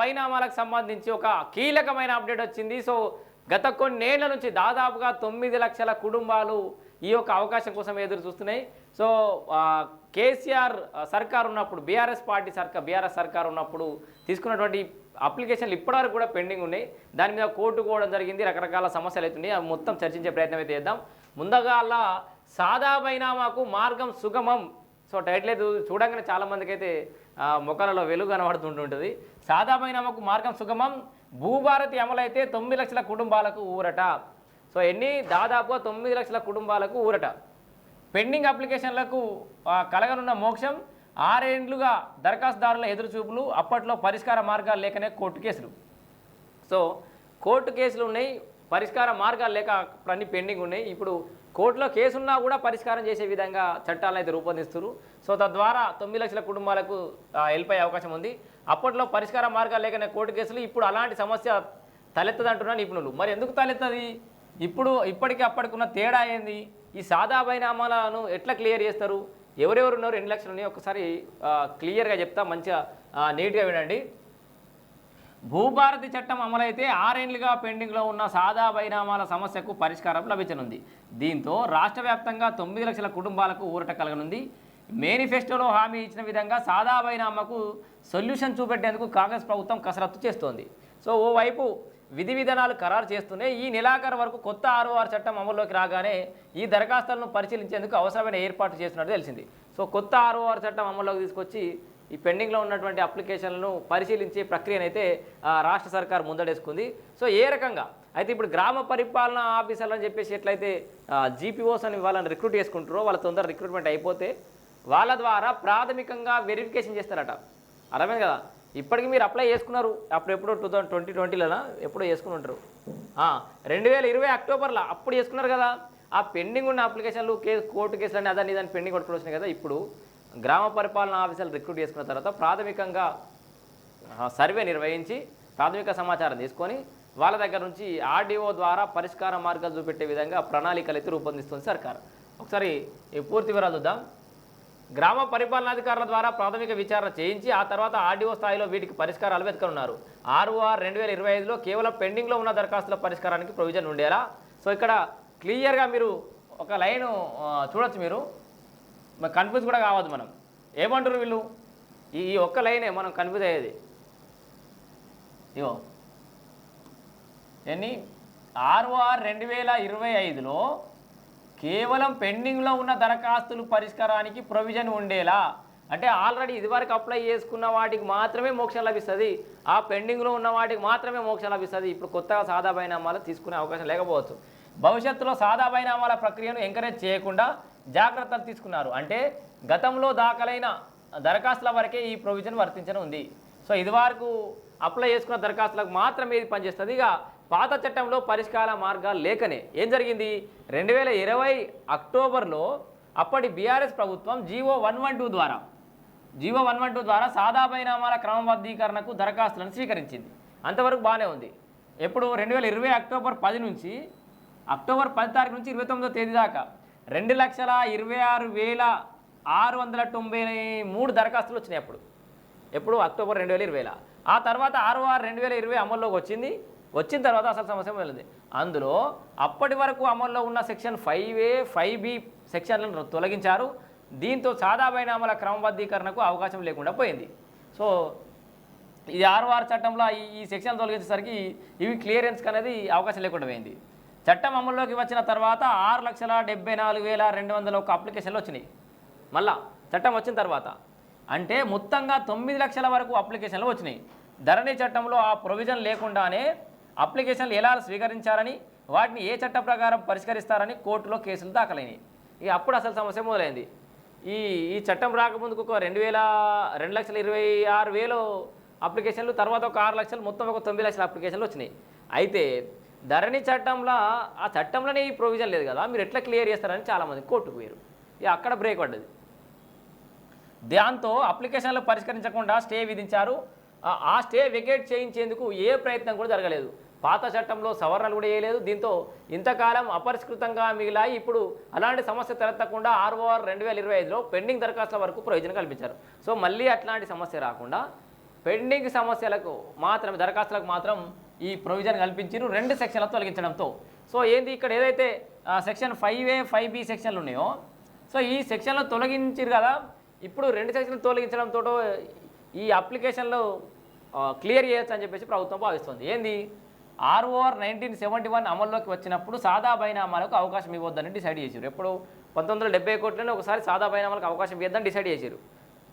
బైనామాలకు సంబంధించి ఒక కీలకమైన అప్డేట్ వచ్చింది. సో గత కొన్నేళ్ళ నుంచి దాదాపుగా తొమ్మిది లక్షల కుటుంబాలు ఈ యొక్క అవకాశం కోసం ఎదురు చూస్తున్నాయి. సో కేసీఆర్ సర్కార్ ఉన్నప్పుడు బీఆర్ఎస్ పార్టీ సర్కార్ బీఆర్ఎస్ సర్కార్ ఉన్నప్పుడు తీసుకున్నటువంటి అప్లికేషన్లు ఇప్పటివరకు కూడా పెండింగ్ ఉన్నాయి. దాని మీద కోర్టు కోవడం జరిగింది. రకరకాల సమస్యలు అవుతున్నాయి అవి మొత్తం చర్చించే ప్రయత్నం అయితే చేద్దాం. ముందుగా అలా సాదా బైనామాకు మార్గం సుగమం. సో టైటిల్ అయితే చూడంగానే చాలామందికి అయితే ముఖాలలో వెలుగు కనబడుతుంటుంటుంది. సాదామైనమకు మార్గం సుగమం. భూభారతి అమలైతే తొమ్మిది లక్షల కుటుంబాలకు ఊరట. సో ఎన్ని? దాదాపుగా తొమ్మిది లక్షల కుటుంబాలకు ఊరట. పెండింగ్ అప్లికేషన్లకు కలగనున్న మోక్షం ఆరేండ్లుగా దరఖాస్తుదారుల ఎదురుచూపులు అప్పట్లో పరిష్కార మార్గాలు లేకనే కోర్టు కేసులు. సో కోర్టు కేసులు ఉన్నాయి. పరిష్కార మార్గాలు లేక అన్ని పెండింగ్ ఉన్నాయి. ఇప్పుడు కోర్టులో కేసున్నా కూడా పరిష్కారం చేసే విధంగా చట్టాలను అయితే రూపొందిస్తున్నారు సో తద్వారా తొమ్మిది లక్షల కుటుంబాలకు వెళ్ళిపోయే అవకాశం ఉంది. అప్పట్లో పరిష్కార మార్గాలు లేకనే కోర్టు కేసులు ఇప్పుడు అలాంటి సమస్య తలెత్తదంటున్నారు నిపుణులు. మరి ఎందుకు తలెత్తది? ఇప్పుడు ఇప్పటికి అప్పటికున్న తేడా ఏంది? ఈ సాదా బైనామాలను ఎట్లా క్లియర్ చేస్తారు? ఎవరెవరు ఉన్నారు? ఎన్ని లక్షలు ఉన్నాయి? ఒకసారి క్లియర్గా చెప్తా మంచిగా నీట్గా వినండి. భూభారతి చట్టం అమలైతే ఆరేండ్లుగా పెండింగ్లో ఉన్న సాదా బైనామాల సమస్యకు పరిష్కారం లభించనుంది. దీంతో రాష్ట్ర వ్యాప్తంగా తొమ్మిది లక్షల కుటుంబాలకు ఊరట కలగనుంది. మేనిఫెస్టోలో హామీ ఇచ్చిన విధంగా సాదా బైనామాకు సొల్యూషన్ చూపెట్టేందుకు కాంగ్రెస్ ప్రభుత్వం కసరత్తు చేస్తోంది. సో ఓవైపు విధి విధానాలు ఖరారు చేస్తూనే ఈ నెలాఖరు వరకు కొత్త ఆర్ఓఆర్ చట్టం అమల్లోకి రాగానే ఈ దరఖాస్తులను పరిశీలించేందుకు అవసరమైన ఏర్పాటు చేస్తున్నట్టు తెలిసింది. సో కొత్త ఆర్ఓఆర్ చట్టం అమల్లోకి తీసుకొచ్చి ఈ పెండింగ్లో ఉన్నటువంటి అప్లికేషన్లను పరిశీలించే ప్రక్రియనైతే ఆ, రాష్ట్ర సర్కార్ ముందడేసుకుంది. సో ఏ రకంగా? అయితే ఇప్పుడు గ్రామ పరిపాలన ఆఫీసర్లు అని చెప్పేసి ఎట్లయితే జీపీఓస్ అని వాళ్ళని రిక్రూట్ చేసుకుంటారో వాళ్ళ తొందర రిక్రూట్మెంట్ అయిపోతే వాళ్ళ ద్వారా ప్రాథమికంగా వెరిఫికేషన్ చేస్తారట. అర్థమైంది కదా? ఇప్పటికి మీరు అప్లై చేసుకున్నారు. అప్పుడు ఎప్పుడో టూ థౌసండ్ ట్వంటీ ట్వంటీలోనా? ఎప్పుడో చేసుకుని ఉంటారు. రెండు వేల ఇరవై అక్టోబర్లో అప్పుడు చేసుకున్నారు కదా? ఆ పెండింగ్ ఉన్న అప్లికేషన్లు కేసు కోర్టు కేసులు అని అదని దాని పెండింగ్ కొట్టుకొని వచ్చినాయి కదా ఇప్పుడు. గ్రామ పరిపాలన ఆఫీసర్లు రిక్రూట్ చేసుకున్న తర్వాత ప్రాథమికంగా సర్వే నిర్వహించి ప్రాథమిక సమాచారం తీసుకొని వాళ్ళ దగ్గర నుంచి ఆర్డీఓ ద్వారా పరిష్కార మార్గాలు చూపెట్టే విధంగా ప్రణాళికలు అయితే రూపొందిస్తుంది సర్కార్. ఒకసారి ఈ పూర్తి వివరాలు చూద్దాం. గ్రామ పరిపాలనాధికారుల ద్వారా ప్రాథమిక విచారణ చేయించి ఆ తర్వాత ఆర్డీఓ స్థాయిలో వీటికి పరిష్కారాలు వెతకనున్నారు. ఆర్ఓఆర్ రెండు వేల ఇరవై ఐదులో కేవలం పెండింగ్లో ఉన్న దరఖాస్తుల పరిష్కారానికి ప్రొవిజన్ ఉండేలా. సో ఇక్కడ క్లియర్గా మీరు ఒక లైన్ చూడొచ్చు మీరు. కన్ఫ్యూజ్ కూడా కావద్దు మనం. ఏమంటారు వీళ్ళు? ఈ ఈ ఒక్క లైనే మనం కన్ఫ్యూజ్ అయ్యేది. ఇగో. ఎన్ని? ఆర్ఓఆర్ రెండు వేల ఇరవై ఐదులో కేవలం పెండింగ్లో ఉన్న దరఖాస్తులు పరిష్కారానికి ప్రొవిజన్ ఉండేలా? అంటే ఆల్రెడీ ఇదివరకు అప్లై చేసుకున్న వాటికి మాత్రమే మోక్షం లభిస్తుంది. ఆ పెండింగ్లో ఉన్న వాటికి మాత్రమే మోక్షం లభిస్తుంది. ఇప్పుడు కొత్తగా సాదా బైనామాలు తీసుకునే అవకాశం లేకపోవచ్చు. భవిష్యత్తులో సాదా బైనామాల ప్రక్రియను ఎంకరేజ్ చేయకుండా జాగ్రత్తలు తీసుకున్నారు. అంటే గతంలో దాఖలైన దరఖాస్తుల వరకే ఈ ప్రొవిజన్ వర్తించనుంది సో ఇదివరకు అప్లై చేసుకున్న దరఖాస్తులకు మాత్రమే ఇది పనిచేస్తుంది? ఇక పాత చట్టంలో పరిష్కార మార్గాలు లేకనే. ఏం జరిగింది? రెండు వేల ఇరవై అక్టోబర్లో అప్పటి బీఆర్ఎస్ ప్రభుత్వం జీవో వన్ వన్ టూ ద్వారా జీవో వన్ వన్ టూ ద్వారా సాదా బైనామాల క్రమబద్ధీకరణకు దరఖాస్తులను స్వీకరించింది. అంతవరకు బాగానే ఉంది. ఎప్పుడు? రెండు వేల ఇరవై అక్టోబర్ పది నుంచి అక్టోబర్ పది తారీఖు నుంచి ఇరవై తొమ్మిదో తేదీ దాకా. రెండు లక్షల ఇరవై ఆరు వేల ఆరు వందల తొంభై మూడు దరఖాస్తులు వచ్చినాయి అప్పుడు. ఎప్పుడు? అక్టోబర్ రెండు వేల ఇరవైలో. ఆ తర్వాత ఆరు రెండు వేల ఇరవై అమల్లోకి వచ్చింది. వచ్చిన తర్వాత అసలు సమస్య వెళ్ళింది అందులో అప్పటి వరకు అమల్లో ఉన్న section five A five B సెక్షన్లను తొలగించారు. దీంతో సాదా బైనామాల క్రమబద్ధీకరణకు అవకాశం లేకుండా పోయింది. సో ఇది ఆరు చట్టంలో ఈ ఈ సెక్షన్ తొలగించేసరికి ఇవి క్లియరెన్స్ అనేది అవకాశం లేకుండా పోయింది. చట్టం అమల్లోకి వచ్చిన తర్వాత ఆరు లక్షల డెబ్బై నాలుగు వేల రెండు వందల ఒక అప్లికేషన్లు వచ్చినాయి. మళ్ళా చట్టం వచ్చిన తర్వాత. అంటే మొత్తంగా తొమ్మిది లక్షల వరకు అప్లికేషన్లు వచ్చినాయి. ధరణి చట్టంలో ఆ ప్రొవిజన్ లేకుండానే అప్లికేషన్లు ఎలా స్వీకరించారని వాటిని ఏ చట్ట ప్రకారం పరిష్కరిస్తారని కోర్టులో కేసులు దాఖలైనవి ఇక అప్పుడు అసలు సమస్య మొదలైంది. ఈ ఈ చట్టం రాకముందుకు ఒక రెండు వేల రెండు లక్షల ఇరవై ఆరు వేలు అప్లికేషన్లు తర్వాత ఒక ఆరు లక్షలు మొత్తం ఒక తొమ్మిది లక్షల అప్లికేషన్లు వచ్చినాయి. అయితే ధరణి చట్టంలో ఆ చట్టంలోనే ఈ ప్రొవిజన్ లేదు కదా మీరు ఎట్లా క్లియర్ చేస్తారని చాలామంది కోర్టుకు పోయారు ఇక అక్కడ బ్రేక్ పడ్డది. దాంతో అప్లికేషన్లు పరిష్కరించకుండా స్టే విధించారు. ఆ- స్టే వెకేట్ చేయించేందుకు ఏ ప్రయత్నం కూడా జరగలేదు. పాత చట్టంలో సవరణలు కూడా వేయలేదు. దీంతో ఇంతకాలం అపరిష్కృతంగా మిగిలాయి ఇప్పుడు అలాంటి సమస్య తలెత్తకుండా ఆర్ఓఆర్ రెండు వేల ఇరవై ఐదులో పెండింగ్ దరఖాస్తుల వరకు ప్రయోజనం కల్పించారు. సో మళ్ళీ అట్లాంటి సమస్య రాకుండా పెండింగ్ సమస్యలకు మాత్రం దరఖాస్తులకు మాత్రం ఈ ప్రొవిజన్ కల్పించారు రెండు సెక్షన్లతో తొలగించడంతో. సో ఏంది ఇక్కడ ఏదైతే section five A five B సెక్షన్లు ఉన్నాయో సో ఈ సెక్షన్లో తొలగించారు కదా. ఇప్పుడు రెండు సెక్షన్లు తొలగించడంతో ఈ అప్లికేషన్లు క్లియర్ చేయొచ్చు అని చెప్పేసి ప్రభుత్వం భావిస్తుంది. ఏంది? ఆర్ఓఆర్ నైన్టీన్ సెవెంటీ వన్ అమల్లోకి వచ్చినప్పుడు సాదా బైనామాలకు అవకాశం ఇవ్వద్దని డిసైడ్ చేశారు ఎప్పుడు? పంతొమ్మిది వందల డెబ్బై కోట్లలో ఒకసారి సాదా బైనామాలకు అవకాశం ఇవ్వద్దని డిసైడ్ చేశారు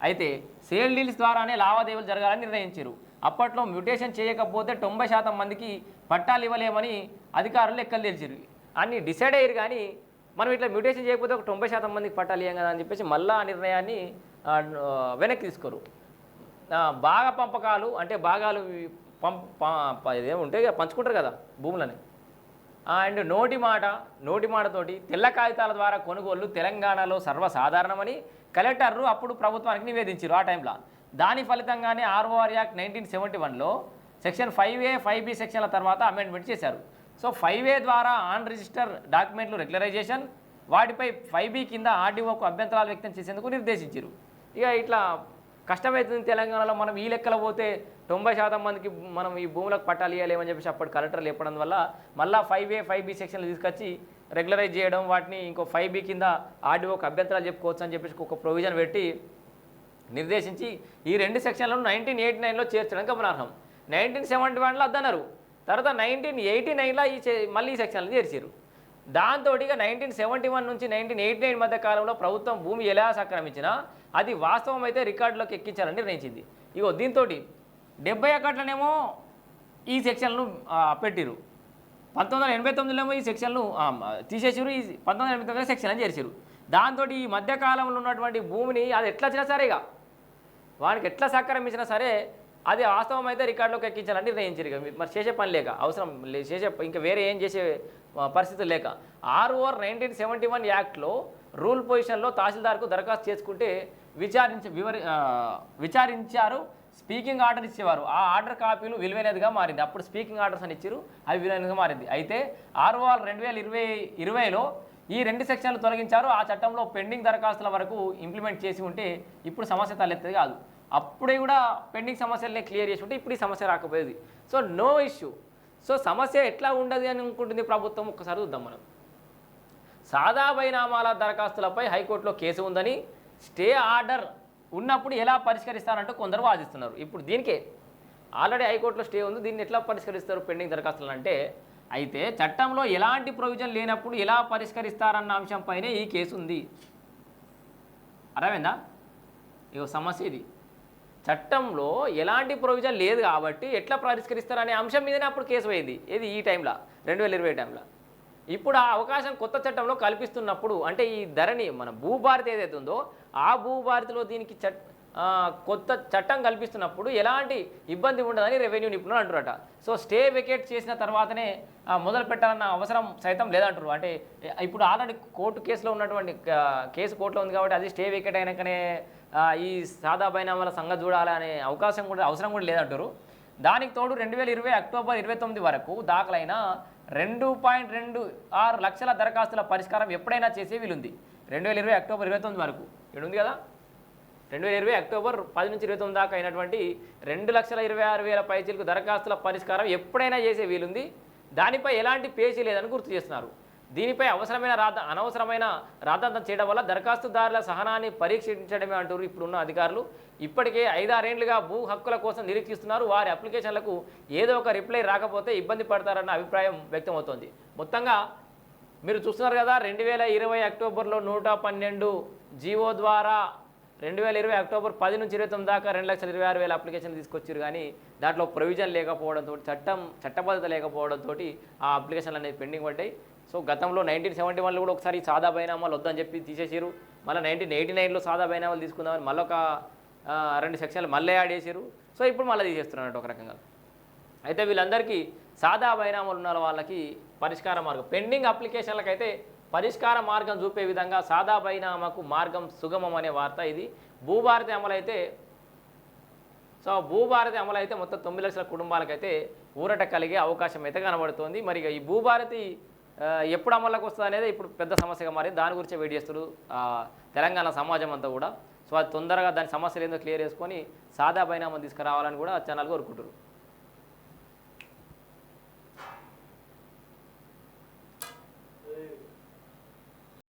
అయితే సేల్ డీల్స్ ద్వారానే లావాదేవీలు జరగాలని నిర్ణయించారు అప్పట్లో మ్యూటేషన్ చేయకపోతే తొంభై శాతం మందికి పట్టాలు ఇవ్వలేమని అధికారులు లెక్కలు తెలిసిరు అన్ని డిసైడ్ అయ్యారు కానీ మనం ఇట్లా మ్యూటేషన్ చేయకపోతే ఒక తొంభై శాతం మందికి పట్టాలు ఇవ్వం కదా అని చెప్పేసి మళ్ళా ఆ నిర్ణయాన్ని వెనక్కి తీసుకోరు. బాగా భాగ పంపకాలు అంటే భాగాలు పంప ఉంటాయి కదా, పంచుకుంటారు కదా భూములని. అండ్ నోటి మాట నోటి మాటతోటి తెల్ల కాగితాల ద్వారా కొనుగోళ్ళు తెలంగాణలో సర్వసాధారణమని కలెక్టర్లు అప్పుడు ప్రభుత్వానికి నివేదించారు ఆ టైంలో. దాని ఫలితంగానే ఆర్ఓఆర్ యాక్ట్ నైన్టీన్ సెవెంటీ వన్లో section five A five B సెక్షన్ల తర్వాత అమెండ్మెంట్ చేశారు. సో ఫైవ్ ఏ ద్వారా ఆన్ రిజిస్టర్ డాక్యుమెంట్లు రెగ్యులరైజేషన్ వాటిపై ఫైవ్ బి కింద ఆర్డీఓకు అభ్యంతరాలు వ్యక్తం చేసేందుకు నిర్దేశించారు ఇక ఇట్లా కష్టమవుతుంది తెలంగాణలో మనం ఈ లెక్కలో పోతే తొంభై శాతం మందికి మనం ఈ భూములకు పట్టాలు ఇవ్వలేమని చెప్పేసి అప్పుడు కలెక్టర్లు చెప్పడం వల్ల మళ్ళీ ఫైవ్ ఏ ఫైవ్ బి సెక్షన్లు తీసుకొచ్చి రెగ్యులరైజ్ చేయడం వాటిని ఇంకో ఫైవ్ బి కింద ఆర్డీఓకి అభ్యంతరాలు చెప్పుకోవచ్చు అని చెప్పేసి ఒక ప్రొవిజన్ పెట్టి నిర్దేశించి ఈ రెండు సెక్షన్లను నైన్టీన్ ఎయిటీ నైన్లో చేర్చడం గమనార్హం నైన్టీన్ సెవెంటీ వన్లో అద్దన్నారు. తర్వాత నైన్టీన్ ఎయిటీ నైన్లో ఈ మళ్ళీ ఈ సెక్షన్లు చేర్చారు దాంతో ఇక నైన్టీన్ సెవెంటీ వన్ నుంచి నైన్టీన్ ఎయిటీ నైన్ మధ్య కాలంలో ప్రభుత్వం భూమి ఎలా సక్రమించినా అది వాస్తవం అయితే రికార్డులోకి ఎక్కించాలని నిర్ణయించింది. ఇగో దీంతో డెబ్బై ఒకట్లనేమో ఈ సెక్షన్లు ఆ, పెట్టిరు పంతొమ్మిది వందల ఎనభై తొమ్మిదిలో ఈ సెక్షన్లు తీసేసారు ఈ పంతొమ్మిది వందల ఎనభై తొమ్మిదిలో సెక్షన్ అని చేర్చారు దాంతో ఈ మధ్యకాలంలో ఉన్నటువంటి భూమిని అది ఎట్లా వచ్చినా సరేగా వానికి ఎట్లా సహకరించినా సరే అది వాస్తవం అయితే రికార్డులోకి ఎక్కించాలని నిర్ణయించారు ఇక. మరి చేసే పని లేక అవసరం చేసే ఇంకా వేరే ఏం చేసే పరిస్థితి లేక. ఆర్ఓఆర్ నైన్టీన్ సెవెంటీ వన్ యాక్ట్లో రూల్ పొజిషన్లో తహసీల్దార్కు దరఖాస్తు చేసుకుంటే విచారించ వివరి విచారించారు స్పీకింగ్ ఆర్డర్ ఇచ్చేవారు. ఆ ఆర్డర్ కాపీలు విలువైనదిగా మారింది. అప్పుడు స్పీకింగ్ ఆర్డర్స్ అని ఇచ్చారు అవి విలువైనదిగా మారింది. అయితే ఆర్ఓఆర్ రెండు వేల ఇరవై ఇరవైలో ఈ రెండు సెక్షన్లు తొలగించారు. ఆ చట్టంలో పెండింగ్ దరఖాస్తుల వరకు ఇంప్లిమెంట్ చేసి ఉంటే ఇప్పుడు సమస్య తలెత్తది కాదు. అప్పుడే కూడా పెండింగ్ సమస్యలనే క్లియర్ చేసుకుంటే ఇప్పుడు ఈ సమస్య రాకపోయేది. So no issue. సో సమస్య ఎట్లా ఉండదు అని అనుకుంటుంది ప్రభుత్వం? ఒక్కసారి చూద్దాం మనం. సాదా బైనామాల దరఖాస్తులపై హైకోర్టులో కేసు ఉందని స్టే ఆర్డర్ ఉన్నప్పుడు ఎలా పరిష్కరిస్తారంటూ కొందరు వాదిస్తున్నారు. ఇప్పుడు దీనికే ఆల్రెడీ హైకోర్టులో స్టే ఉంది. దీన్ని ఎట్లా పరిష్కరిస్తారు పెండింగ్ దరఖాస్తులు అంటే అయితే చట్టంలో ఎలాంటి ప్రొవిజన్ లేనప్పుడు ఎలా పరిష్కరిస్తారన్న అంశంపైనే ఈ కేసు ఉంది. అర్థమైందా? ఇగో సమస్య ఇది. చట్టంలో ఎలాంటి ప్రొవిజన్ లేదు కాబట్టి ఎట్లా పరిష్కరిస్తారనే అంశం మీదనే అప్పుడు కేసు పోయింది. ఏది ఈ టైంలో? రెండు వేల ఇరవై టైంలో? ఇప్పుడు ఆ అవకాశం కొత్త చట్టంలో కల్పిస్తున్నప్పుడు అంటే ఈ ధరని మన భూభారతి ఏదైతే ఉందో ఆ భూభారతిలో దీనికి చట్ కొత్త చట్టం కల్పిస్తున్నప్పుడు ఎలాంటి ఇబ్బంది ఉండదని రెవెన్యూ నిపుణులు అంటారట. సో స్టే వెకేట్ చేసిన తర్వాతనే మొదలు పెట్టాలన్న అవసరం సైతం లేదంటారు అంటే ఇప్పుడు ఆల్రెడీ కోర్టు కేసులో ఉన్నటువంటి కేసు కోర్టులో ఉంది కాబట్టి అది స్టే వెకేట్ అయినాకనే ఈ సాదా బైనామాల సంఘ చూడాలనే అవకాశం కూడా అవసరం కూడా లేదంటారు. దానికి తోడు రెండు వేల ఇరవై అక్టోబర్ ఇరవై తొమ్మిది వరకు దాఖలైన రెండు పాయింట్ రెండు ఆరు లక్షల దరఖాస్తుల పరిష్కారం ఎప్పుడైనా చేసే వీలుంది. రెండు వేల ఇరవై అక్టోబర్ ఇరవై తొమ్మిది వరకు. ఇక్కడ ఉంది కదా? రెండు వేల ఇరవై అక్టోబర్ పది నుంచి ఇరవై తొమ్మిది దాకా అయినటువంటి రెండు లక్షల ఇరవై ఆరు వేల పైచీలకు దరఖాస్తుల పరిష్కారం ఎప్పుడైనా చేసే వీలుంది. దానిపై ఎలాంటి పేచీ లేదని గుర్తు చేస్తున్నారు. దీనిపై అవసరమైన రాత అనవసరమైన రాద్ధాంతం చేయడం వల్ల దరఖాస్తుదారుల సహనాన్ని పరీక్షించడమే అంటారు ఇప్పుడున్న అధికారులు. ఇప్పటికే ఐదారేండ్లుగా భూ హక్కుల కోసం నిరీక్షిస్తున్నారు. వారి అప్లికేషన్లకు ఏదో ఒక రిప్లై రాకపోతే ఇబ్బంది పడతారన్న అభిప్రాయం వ్యక్తమవుతోంది. మొత్తంగా మీరు చూస్తున్నారు కదా రెండు వేల ఇరవై అక్టోబర్లో నూట పన్నెండు జీవో ద్వారా రెండు వేల ఇరవై అక్టోబర్ పది నుంచి ఇరవై తొమ్మిది దాకా రెండు లక్షల ఇరవై ఆరు వేల అప్లికేషన్ తీసుకొచ్చారు కానీ దాంట్లో ప్రొవిజన్ లేకపోవడంతో చట్టం చట్టబద్ధత లేకపోవడంతో ఆ అప్లికేషన్లు అనేది పెండింగ్ పడ్డాయి. సో గతంలో నైన్టీన్ సెవెంటీ వన్లో కూడా ఒకసారి సాదా బైనామాలు వద్దని చెప్పి తీసేసారు. మళ్ళీ నైన్టీన్ ఎయిటీ నైన్లో సాదా బైనామాలు తీసుకుందామని మళ్ళీ ఒక రెండు సెక్షన్లు మళ్ళీ యాడ్ చేశారు సో ఇప్పుడు మళ్ళీ తీసేస్తున్నారు ఒక రకంగా. అయితే వీళ్ళందరికీ సాదా బైనామాలు ఉన్న వాళ్ళకి పరిష్కార మార్గం పెండింగ్ అప్లికేషన్లకైతే పరిష్కార మార్గం చూపే విధంగా సాదా బైనామాకు మార్గం సుగమం అనే వార్త ఇది. భూభారతి అమలైతే సో భూభారతి అమలైతే మొత్తం తొమ్మిది లక్షల కుటుంబాలకైతే ఊరట కలిగే అవకాశం అయితే కనబడుతోంది. మరి ఈ భూభారతి ఎప్పుడు అమల్లోకి వస్తుంది అనేది ఇప్పుడు పెద్ద సమస్యగా మారింది. దాని గురించి వెయిట్ చేస్తారు తెలంగాణ సమాజం అంతా కూడా. సో అది తొందరగా దాని సమస్యలు ఏందో క్లియర్ చేసుకొని సాదా బైనామా తీసుకురావాలని కూడా ఛానల్ కోరుకుంటారు